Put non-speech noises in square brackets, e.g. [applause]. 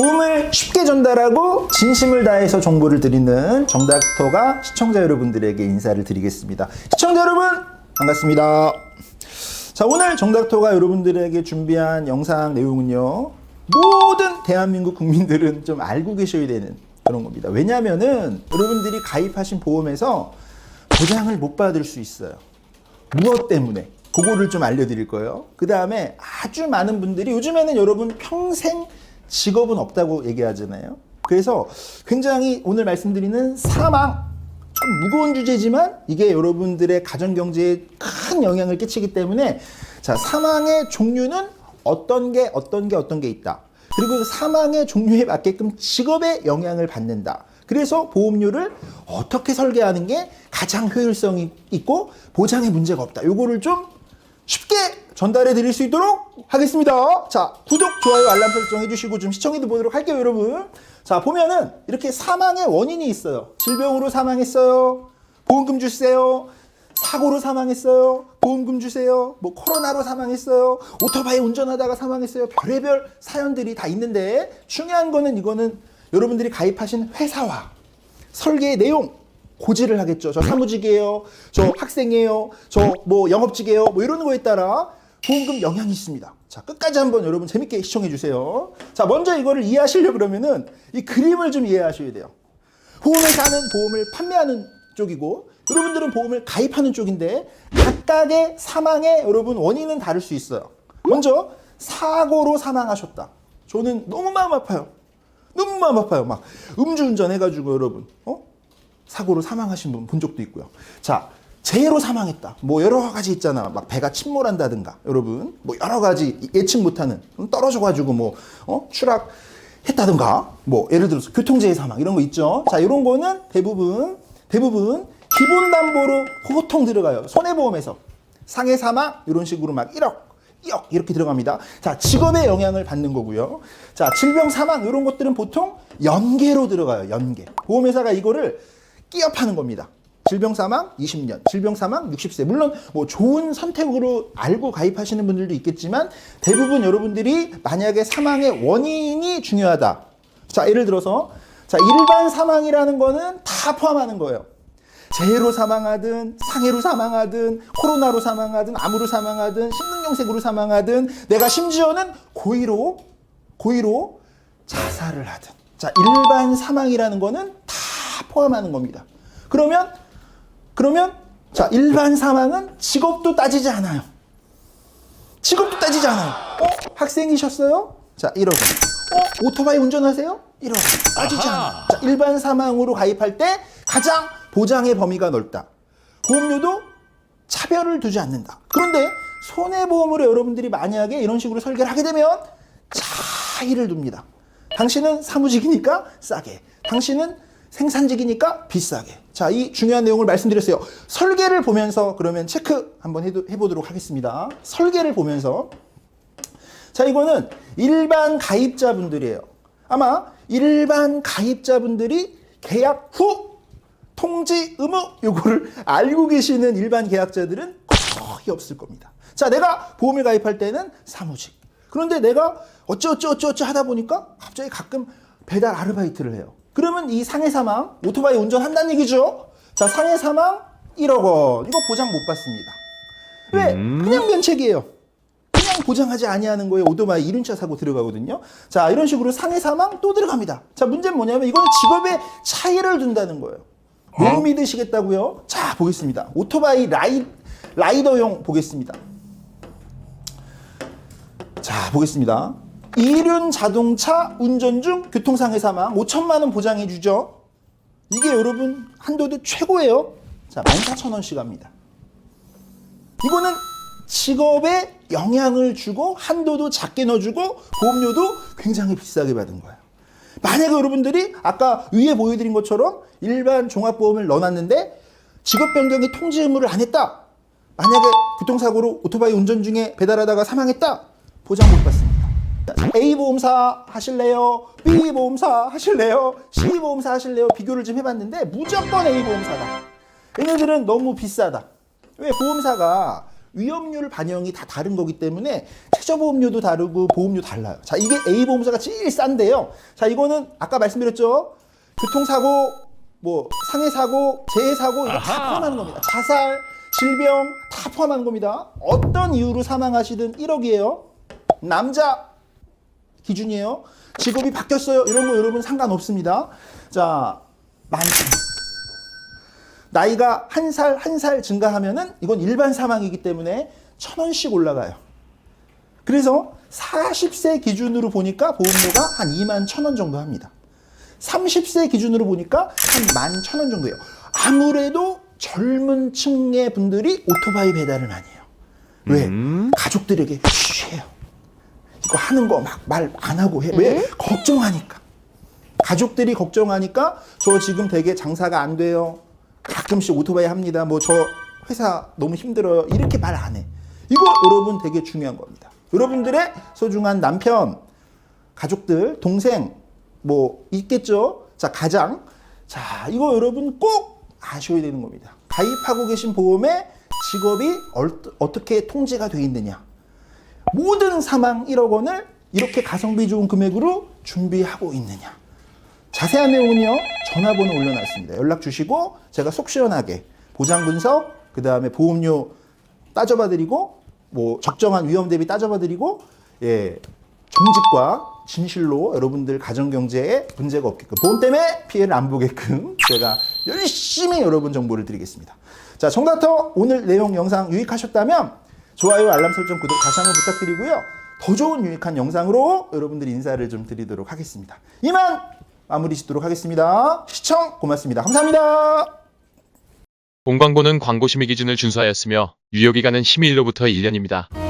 정보를 쉽게 전달하고 진심을 다해서 정보를 드리는 정닥터가 시청자 여러분들에게 인사를 드리겠습니다. 시청자 여러분 반갑습니다. 자 오늘 정닥터가 여러분들에게 준비한 영상 내용은요 모든 대한민국 국민들은 좀 알고 계셔야 되는 그런 겁니다. 왜냐하면은 여러분들이 가입하신 보험에서 보장을 못 받을 수 있어요. 무엇 때문에? 그거를 좀 알려드릴 거예요. 그 다음에 아주 많은 분들이 요즘에는 여러분 평생 직업은 없다고 얘기하잖아요. 그래서 굉장히 오늘 말씀드리는 사망 좀 무거운 주제지만 이게 여러분들의 가정 경제에 큰 영향을 끼치기 때문에 자 사망의 종류는 어떤 게 어떤 게 어떤 게 있다. 그리고 그 사망의 종류에 맞게끔 직업에 영향을 받는다. 그래서 보험료를 어떻게 설계하는 게 가장 효율성이 있고 보장에 문제가 없다. 요거를 좀 전달해 드릴 수 있도록 하겠습니다. 자, 구독, 좋아요, 알람 설정 해주시고 좀 시청해 보도록 할게요, 여러분. 자, 보면은 이렇게 사망의 원인이 있어요. 질병으로 사망했어요. 보험금 주세요. 사고로 사망했어요. 보험금 주세요. 뭐 코로나로 사망했어요. 오토바이 운전하다가 사망했어요. 별의별 사연들이 다 있는데 중요한 거는 이거는 여러분들이 가입하신 회사와 설계의 내용 고지를 하겠죠. 저 사무직이에요. 저 학생이에요. 저 뭐 영업직이에요. 뭐 이런 거에 따라 보험금 영향이 있습니다. 자, 끝까지 한번 여러분 재밌게 시청해 주세요. 자, 먼저 이거를 이해하시려 그러면은 이 그림을 좀 이해하셔야 돼요. 보험회사는 보험을 판매하는 쪽이고 여러분들은 보험을 가입하는 쪽인데 각각의 사망의 여러분 원인은 다를 수 있어요. 먼저 사고로 사망하셨다. 저는 너무 마음 아파요. 너무 마음 아파요. 막 음주운전 해가지고 여러분 어? 사고로 사망하신 분 본 적도 있고요. 자 재해로 사망했다. 뭐 여러 가지 있잖아. 막 배가 침몰한다든가 여러분 뭐 여러 가지 예측 못하는 떨어져 가지고 뭐 어? 추락 했다든가 뭐 예를 들어서 교통재해 사망 이런 거 있죠. 자 이런 거는 대부분 대부분 기본 담보로 보통 들어가요. 손해보험에서 상해 사망 이런 식으로 막 1억 2억 이렇게 들어갑니다. 자, 직업에 영향을 받는 거고요. 자, 질병 사망 이런 것들은 보통 연계로 들어가요. 연계. 보험회사가 이거를 끼어 파는 겁니다. 질병 사망 20년, 질병 사망 60세. 물론 뭐 좋은 선택으로 알고 가입하시는 분들도 있겠지만 대부분 여러분들이 만약에 사망의 원인이 중요하다. 자, 예를 들어서 자, 일반 사망이라는 거는 다 포함하는 거예요. 재해로 사망하든 상해로 사망하든 코로나로 사망하든 암으로 사망하든 심근경색으로 사망하든 내가 심지어는 고의로 고의로 자살을 하든 자 일반 사망이라는 거는 다 포함하는 겁니다. 그러면 그러면 자 일반 사망은 직업도 따지지 않아요. 직업도 따지지 않아요. 어 학생이셨어요? 자 1억 원. 어 오토바이 운전하세요? 1억 원. 따지지 않아요. 자 일반 사망으로 가입할 때 가장 보장의 범위가 넓다. 보험료도 차별을 두지 않는다. 그런데 손해보험으로 여러분들이 만약에 이런 식으로 설계를 하게 되면 차이를 둡니다. 당신은 사무직이니까 싸게. 당신은 생산직이니까 비싸게. 자, 이 중요한 내용을 말씀드렸어요. 설계를 보면서 그러면 체크 한번 해도- 해보도록 하겠습니다. 설계를 보면서. 자, 이거는 일반 가입자분들이에요. 아마 일반 가입자분들이 계약 후 통지 의무 요거를 [laughs] 알고 계시는 일반 계약자들은 거의 없을 겁니다. 자, 내가 보험을 가입할 때는 사무직. 그런데 내가 어쩌어쩌어쩌 하다 보니까 갑자기 가끔 배달 아르바이트를 해요. 그러면 이 상해 사망, 오토바이 운전한다는 얘기죠. 자, 상해 사망 1억 원. 이거 보장 못 받습니다. 왜? 그냥 면책이에요. 그냥 보장하지 아니하는 거에 오토바이 이륜차 사고 들어가거든요. 자, 이런 식으로 상해 사망 또 들어갑니다. 자, 문제는 뭐냐면 이거는 직업의 차이를 둔다는 거예요. 못 믿으시겠다고요? 자, 보겠습니다. 오토바이 라이, 라이더용 보겠습니다. 자, 보겠습니다. 이륜 자동차 운전 중 교통상해 사망 5천만 원 보장해 주죠. 이게 여러분 한도도 최고예요. 자, 14,000원씩 합니다. 이거는 직업에 영향을 주고 한도도 작게 넣어주고 보험료도 굉장히 비싸게 받은 거예요. 만약에 여러분들이 아까 위에 보여드린 것처럼 일반 종합보험을 넣어놨는데 직업 변경의 통지 의무를 안 했다. 만약에 교통사고로 오토바이 운전 중에 배달하다가 사망했다. 보장 못 받습니다. A 보험사 하실래요? B 보험사 하실래요? C 보험사 하실래요? 비교를 좀 해봤는데 무조건 A 보험사다. 얘네들은 너무 비싸다. 왜 보험사가 위험률 반영이 다 다른 거기 때문에 최저보험료도 다르고 보험료 달라요. 자, 이게 A 보험사가 제일 싼데요. 자, 이거는 아까 말씀드렸죠. 교통사고, 뭐 상해사고, 재해사고 이거 다 포함하는 겁니다. 자살, 질병 다 포함하는 겁니다. 어떤 이유로 사망하시든 1억이에요. 남자 기준이에요. 직업이 바뀌었어요. 이런 거 여러분 상관없습니다. 자, 만천. 나이가 한 살 한 살 증가하면은 이건 일반 사망이기 때문에 천 원씩 올라가요. 그래서 40세 기준으로 보니까 보험료가 한 2만 천 원 정도 합니다. 30세 기준으로 보니까 한만천 원 정도예요. 아무래도 젊은 층의 분들이 오토바이 배달을 많이 해요. 왜? 가족들에게 이거 하는 거 막 말 안 하고 해. 왜? 걱정하니까. 가족들이 걱정하니까 저 지금 되게 장사가 안 돼요. 가끔씩 오토바이 합니다. 뭐 저 회사 너무 힘들어요. 이렇게 말 안 해. 이거 여러분 되게 중요한 겁니다. 여러분들의 소중한 남편, 가족들, 동생 뭐 있겠죠? 자, 가장. 자, 이거 여러분 꼭 아셔야 되는 겁니다. 가입하고 계신 보험에 직업이 얼- 어떻게 통제가 돼 있느냐. 모든 사망 1억 원을 이렇게 가성비 좋은 금액으로 준비하고 있느냐. 자세한 내용은요, 전화번호 올려놨습니다. 연락 주시고, 제가 속 시원하게 보장 분석, 그 다음에 보험료 따져봐 드리고, 뭐, 적정한 위험 대비 따져봐 드리고, 예, 정직과 진실로 여러분들 가정경제에 문제가 없게끔, 보험 때문에 피해를 안 보게끔 제가 열심히 여러분 정보를 드리겠습니다. 자, 정답터 오늘 내용 영상 유익하셨다면, 좋아요, 알람 설정, 구독 다시 한번 부탁드리고요. 더 좋은 유익한 영상으로 여러분들이 인사를 좀 드리도록 하겠습니다. 이만 마무리 짓도록 하겠습니다. 시청 고맙습니다. 감사합니다. 본광고는 광고 심의 기준을 준수하였으며 유효기간은 12일로부터 1년입니다.